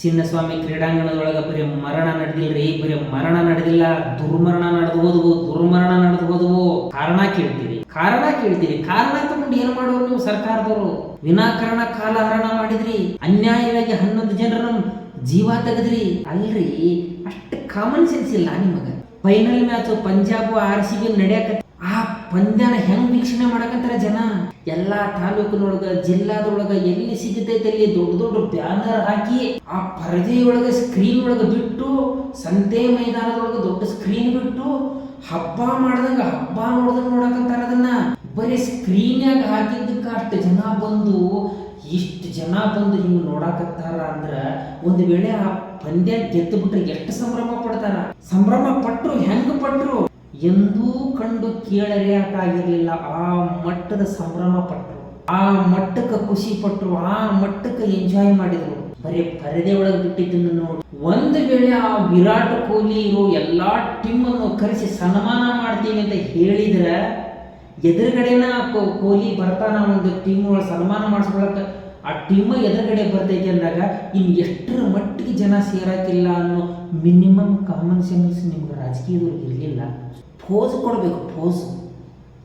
ಚಿನ್ನಸ್ವಾಮಿ ಕ್ರೀಡಾಂಗಣದೊಳಗ ಬರೀ ಮರಣ ನಡೆದಿಲ್ರಿ, ಬರೀ ಮರಣ ನಡೆದಿಲ್ಲ, ದುರ್ಮರಣ ನಡೆದು ಹೋದವು ದುರ್ಮರಣ ನಡೆದು ಹೋದವು ಕಾರಣ ಕೇಳ್ತೀರಿ ಕಾರಣ ಕೇಳ್ತೀರಿ. ಕಾರಣ ತಗೊಂಡು ಏನ್ ಮಾಡೋರು ನೀವು ಸರ್ಕಾರದವರು? ವಿನಾಕಾರಣ ಕಾಲಹರಣ ಮಾಡಿದ್ರಿ, ಅನ್ಯಾಯವಾಗಿ ಹನ್ನೊಂದು ಜನರನ್ನು ಜೀವ ತೆಗೆದ್ರಿ. ಅಲ್ರಿ, ಅಷ್ಟು ಕಾಮನ್ ಸೆನ್ಸ್ ಇಲ್ಲ ನಿಮಗ. Final match Punjab R C B ನಡೆಯಕ ಪಂದ್ಯನ ಹೆಂಗ್ ವೀಕ್ಷಣೆ ಮಾಡಕಂತಾರ ಜನ? ಎಲ್ಲಾ ತಾಲೂಕಿನೊಳಗ, ಜಿಲ್ಲಾದೊಳಗ ಎಲ್ಲಿ ಸಿಗತೈತೆ ಅಲ್ಲಿ ದೊಡ್ಡ ದೊಡ್ಡ ಬ್ಯಾನರ್ ಹಾಕಿ ಆ ಪರದೆಯೊಳಗ ಸ್ಕ್ರೀನ್ ಒಳಗ ಬಿಟ್ಟು, ಸಂತೆ ಮೈದಾನದೊಳಗ ದೊಡ್ಡ ಸ್ಕ್ರೀನ್ ಬಿಟ್ಟು ಹಬ್ಬ ಮಾಡ್ದಂಗ ಹಬ್ಬ ನೋಡ್ದಂಗ ನೋಡಕಂತಾರ ಅದನ್ನ. ಬರೀ ಸ್ಕ್ರೀನ್ಯಾಗ ಹಾಕಿದ್ದಕ್ಕ ಅಷ್ಟು ಜನ ಬಂದು, ಇಷ್ಟು ಜನ ಬಂದು ಹಿಂಗ್ ನೋಡಾಕತ್ತಾರ ಅಂದ್ರ ಒಂದು ವೇಳೆ ಆ ಪಂದ್ಯ ಗೆದ್ದು ಬಿಟ್ರೆ ಎಷ್ಟು ಸಂಭ್ರಮ ಪಡ್ತಾರ? ಸಂಭ್ರಮ ಪಟ್ರು, ಹೆಂಗ್ ಪಟ್ರು? ಎಂದೂ ಕಂಡು ಕೇಳರಿಯಕ್ಕಾಗಿರಲಿಲ್ಲ ಆ ಮಟ್ಟದ ಸಂಭ್ರಮ ಪಟ್ಟರು ಆ ಮಟ್ಟಕ್ಕೆ ಖುಷಿ ಪಟ್ಟರು ಆ ಮಟ್ಟಕ್ಕೆ ಎಂಜಾಯ್ ಮಾಡಿದ್ರು. ಬರೀ ಪರದೆ ಒಳಗೆ ಬಿಟ್ಟಿದ್ದನ್ನು ನೋಡಿ. ಒಂದು ವೇಳೆ ಆ ವಿರಾಟ್ ಕೊಹ್ಲಿ ಇರೋ ಎಲ್ಲಾ ಟೀಮ್ ಅನ್ನು ಕರೆಸಿ ಸನ್ಮಾನ ಮಾಡ್ತೀನಿ ಅಂತ ಹೇಳಿದ್ರೆ, ಎದುರುಗಡೆನ ಕೊಹ್ಲಿ ಬರ್ತಾನ ಒಂದು ಟೀಮ್ ಒಳಗೆ ಸನ್ಮಾನ ಮಾಡಿಸ್ಕೊಳಕ್ಕೆ ಆ ಟೀಮ್ ಎದುರುಗಡೆ ಬರ್ತೈತಿ ಅಂದಾಗ ಇನ್ನು ಎಷ್ಟರ ಮಟ್ಟಿಗೆ ಜನ ಸೇರಕ್ಕಿಲ್ಲ ಅನ್ನೋ ಮಿನಿಮಮ್ ಕಾಮನ್ ಸೆನ್ಸ್ ನಿಮ್ಗೆ ರಾಜಕೀಯದವ್ರಿಗೆ ಇರಲಿಲ್ಲ. ಪೋಸ್ ಕೊಡಬೇಕು ಪೋಸ್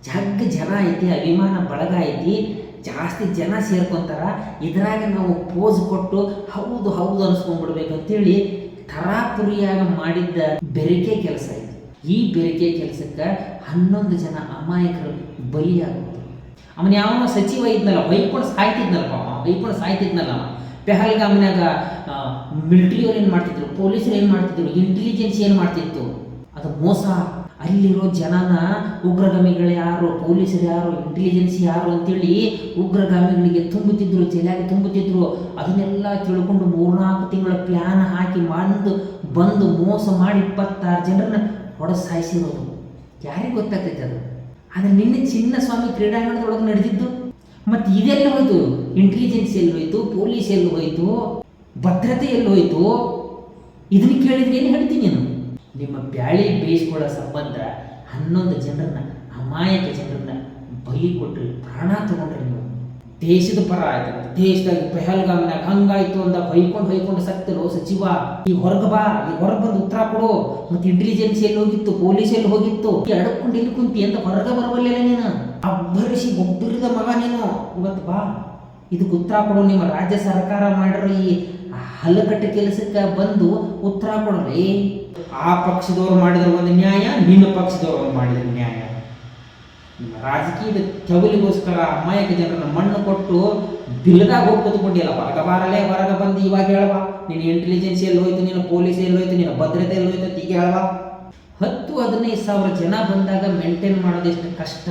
ಜಗ್ ಜನ ಐತಿ, ಅಭಿಮಾನ ಬಳಗ ಐತಿ, ಜಾಸ್ತಿ ಜನ ಸೇರ್ಕೊಂತಾರ, ಇದ್ರಾಗ ನಾವು ಪೋಸ್ ಕೊಟ್ಟು ಹೌದು ಹೌದು ಅನ್ಸ್ಕೊಂಡ್ಬಿಡ್ಬೇಕು ಅಂತೇಳಿ ತರಾಪುರಿಯಾಗ ಮಾಡಿದ್ದ ಬೆರಿಕೆ ಕೆಲಸ ಇದು. ಈ ಬೆರಿಕೆ ಕೆಲಸಕ್ಕೆ ಹನ್ನೊಂದು ಜನ ಅಮಾಯಕರು ಬಲಿಯಾಗ್ಬೋದು ಅವನು ಯಾವನೋ ಸಚಿವ ಇದ್ನಲ್ಲ ಬೈಕೊಂಡು ಸಾಯ್ತಿದ್ನಲ್ಲ ಪಾಪ ಬೈಕೊಂಡು ಸಾಯ್ತಿದ್ನಲ್ಲ ಅವ. ಪೆಹಲ್ಗಾಮ್ನಾಗ ಮಿಲಿಟ್ರಿಯವ್ರು ಏನು ಮಾಡ್ತಿದ್ರು? ಪೊಲೀಸರು ಏನು ಮಾಡ್ತಿದ್ರು? ಇಂಟೆಲಿಜೆನ್ಸ್ ಏನು ಮಾಡ್ತಿತ್ತು? ಅದು ಮೋಸ. ಅಲ್ಲಿರೋ ಜನನ ಉಗ್ರಗಾಮಿಗಳು ಯಾರು? ಪೊಲೀಸರು ಯಾರು? ಇಂಟೆಲಿಜೆನ್ಸ್ ಯಾರು ಅಂತೇಳಿ ಉಗ್ರಗಾಮಿಗಳಿಗೆ ತುಂಬುತ್ತಿದ್ರು, ಜೈಲಾಗಿ ತುಂಬುತ್ತಿದ್ರು. ಅದನ್ನೆಲ್ಲ ತಿಳ್ಕೊಂಡು ಮೂರ್ನಾಲ್ಕು ತಿಂಗಳ ಪ್ಲ್ಯಾನ್ ಹಾಕಿ ಬಂದು ಬಂದು ಮೋಸ ಮಾಡಿ ಇಪ್ಪತ್ತಾರು ಜನರನ್ನ ಹೊಡೆಸಾಯಿಸಿರೋದು. ಯಾರಿಗೆ ಗೊತ್ತಾಗ್ತೈತೆ ಅದು? ಆದರೆ ನಿನ್ನೆ ಚಿನ್ನಸ್ವಾಮಿ ಕ್ರೀಡಾಂಗಣದೊಳಗೆ ನಡೆದಿದ್ದು ಮತ್ತು ಇದೆಲ್ಲ ಹೋಯ್ತು. ಇಂಟೆಲಿಜೆನ್ಸ್ ಎಲ್ಲಿ ಹೋಯ್ತು? ಪೊಲೀಸ್ ಎಲ್ಲಿ ಹೋಯ್ತು? ಭದ್ರತೆ ಎಲ್ಲಿ ಹೋಯ್ತು? ಇದನ್ನ ಕೇಳಿದ್ರೆ ಏನು ಹೇಳ್ತೀನಿ ನಾನು? ನಿಮ್ಮ ಬ್ಯಾಳಿ ಬೇಯಿಸ್ಕೊಳ್ಳೋ ಸಂಬಂಧ ಹನ್ನೊಂದು ಜನರನ್ನ, ಅಮಾಯಕ ಜನರನ್ನ ಬಲಿ ಕೊಟ್ರಿ, ಪ್ರಾಣ ತಗೊಂಡ್ರಿ ನೀವು. ದೇಶದ ಪರ ಆಯ್ತು. ದೇಶದಾಗ ಪೆಹಲ್ಗಾಮ್ನಾಗ ಹಂಗಾಯ್ತು ಅಂತ ಬೈಕೊಂಡು ಬೈಕೊಂಡು ಸತ್ತಲು ಸಚಿವ ಈ ಹೊರಗೆ ಬಾ, ಈ ಹೊರಗೆ ಬಂದು ಉತ್ತರ ಕೊಡು. ಮತ್ತೆ ಇಂಟೆಲಿಜೆನ್ಸ್ ಎಲ್ಲಿ ಹೋಗಿತ್ತು? ಪೊಲೀಸ್ ಎಲ್ಲಿ ಹೋಗಿತ್ತು? ಅಡಕೊಂಡು ಇಲ್ಲಿ ಕುಂತಿ ಅಂತ ಹೊರಗೆ ಬರಬಲ್ಲಿಲ್ಲ ನೀನು? ಅಬ್ಬರಿಸಿ ಒಬ್ಬರಿದ ಮಗ ನೀನು. ಇವತ್ತು ಬಾ. ಇದಕ್ಕೆ ಉತ್ತರ ಕೊಡು. ನಿಮ್ಮ ರಾಜ್ಯ ಸರ್ಕಾರ ಮಾಡಿರೋ ಈ ಹಲಕಟ್ಟು ಕೆಲಸಕ್ಕೆ ಬಂದು ಉತ್ತರ ಕೊಡ್ರಿ. ಆ ಪಕ್ಷದವ್ರು ಮಾಡಿದ್ರೆ ಒಂದು ನ್ಯಾಯ, ನಿನ್ನ ಪಕ್ಷದವ್ರು ಮಾಡಿದ್ರೆ ನ್ಯಾಯ. ನಿಮ್ಮ ರಾಜಕೀಯದ ಚವಲಿಗೋಸ್ಕರ ಅಮಾಯಕ ಜನರನ್ನ ಮಣ್ಣು ಕೊಟ್ಟು ಬಿಲ್ದಾಗ ಹೋಗಿ ಕೂತ್ಕೊಂಡಿಲ್ಲ ಹೊರಗ ಬಾರಲೇ, ಹೊರಗ ಬಂದು ಇವಾಗ ಹೇಳವ ನಿನ್ನ ಇಂಟೆಲಿಜೆನ್ಸ್ ಎಲ್ಲಿ ಹೋಯ್ತು, ನಿನ್ನ ಪೊಲೀಸ್ ಎಲ್ಲಿ ಹೋಯ್ತು, ನಿನ್ನ ಭದ್ರತೆ ಎಲ್ಲಿ ಹೋಯ್ತು ಈಗ ಹೇಳವ ಹತ್ತು, ಹದಿನೈದು ಸಾವಿರ ಜನ ಬಂದಾಗ ಮೇಂಟೈನ್ ಮಾಡೋದು ಎಷ್ಟು ಕಷ್ಟ.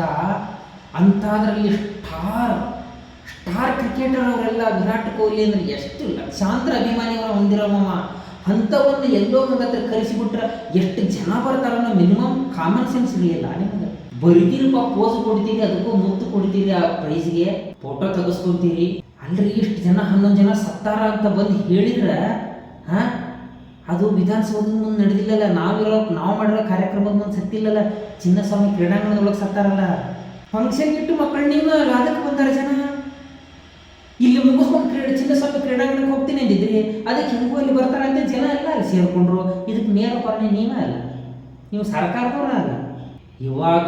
ಅಂತಾದ್ರಲ್ಲಿ ಸ್ಟಾರ್ ಸ್ಟಾರ್ ಕ್ರಿಕೆಟರ್ ಅವರೆಲ್ಲ ವಿರಾಟ್ ಕೊಹ್ಲಿ ಅಂದ್ರೆ ಎಷ್ಟು ಲಕ್ಷಾಂತರ ಅಭಿಮಾನಿಗಳು ಹೊಂದಿರೋಮಮ್ಮ ಅಂಥವನ್ನು ಎಲ್ಲೋ ಒಂದು ಹತ್ರ ಕರೆಸಿಬಿಟ್ರೆ ಎಷ್ಟು ಜನ ಬರ್ತಾರನ್ನೋ ಮಿನಿಮಮ್ ಕಾಮನ್ ಸೆನ್ಸ್ ಇರಲಿಲ್ಲ ನಿಮಗೆ. ಬರಿತೀರಪ್ಪ ಪೋಸ್ ಕೊಡ್ತೀರಿ, ಅದಕ್ಕೂ ಮುತ್ತು ಕೊಡ್ತೀರಿ, ಆ ಪ್ರೈಸ್ಗೆ ಫೋಟೋ ತೆಗೆಸ್ಕೊತೀರಿ. ಅಲ್ರಿ, ಇಷ್ಟು ಜನ, ಹನ್ನೊಂದು ಜನ ಸತ್ತಾರ ಅಂತ ಬಂದು ಹೇಳಿದ್ರೆ, ಹಾ? ಅದು ವಿಧಾನಸೌಧದ ಮುಂದೆ ನಡೆದಿಲ್ಲಲ್ಲ, ನಾವಿರೋ, ನಾವು ಮಾಡಿರೋ ಕಾರ್ಯಕ್ರಮದ ಮುಂದೆ ಸತ್ತಿಲ್ಲಲ್ಲ, ಚಿನ್ನಸ್ವಾಮಿ ಕ್ರೀಡಾಂಗಣದೊಳಗೆ ಸತ್ತಾರಲ್ಲ. ಫಂಕ್ಷನ್ ಇಟ್ಟು ಮಕ್ಕಳು ನೀವು ಅದಕ್ಕೆ ಬಂದಾರ ಜನ? ಇಲ್ಲಿ ಮುಗಿಸ್ಕೊಂಡು ಕ್ರೀಡೆ ಚಿನ್ನಸ್ವಾಮಿ ಕ್ರೀಡಾಂಗಣಕ್ಕೆ ಹೋಗ್ತೀನಿ ಅಂದಿದ್ರಿ ಅದಕ್ಕೆ ಹೆಂಗೂ ಅಲ್ಲಿ ಅಂತ ಜನ ಎಲ್ಲ ಅಲ್ಲಿ ಸೇರಿಕೊಂಡ್ರು. ಇದಕ್ಕೆ ನೇರ ಕಾರಣ ನೀವೇ ಅಲ್ಲ. ನೀವು ಸರ್ಕಾರದವ್ರ ಅಲ್ಲ. ಇವಾಗ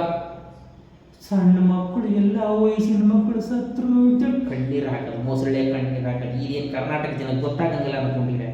ಸಣ್ಣ ಮಕ್ಕಳು ಎಲ್ಲ ವಯಸ್ಸಿನ ಮಕ್ಕಳು ಸತ್ರು ಕಣ್ಣೀರು ಹಾಕೋದು, ಮೊಸಳೆ ಕಣ್ಣೀರು ಹಾಕೋದು, ಇದೇನು ಕರ್ನಾಟಕ ಜನ ಗೊತ್ತಾಗಂಗಿಲ್ಲ ಅನ್ಕೊಂಡಿದ್ರೆ.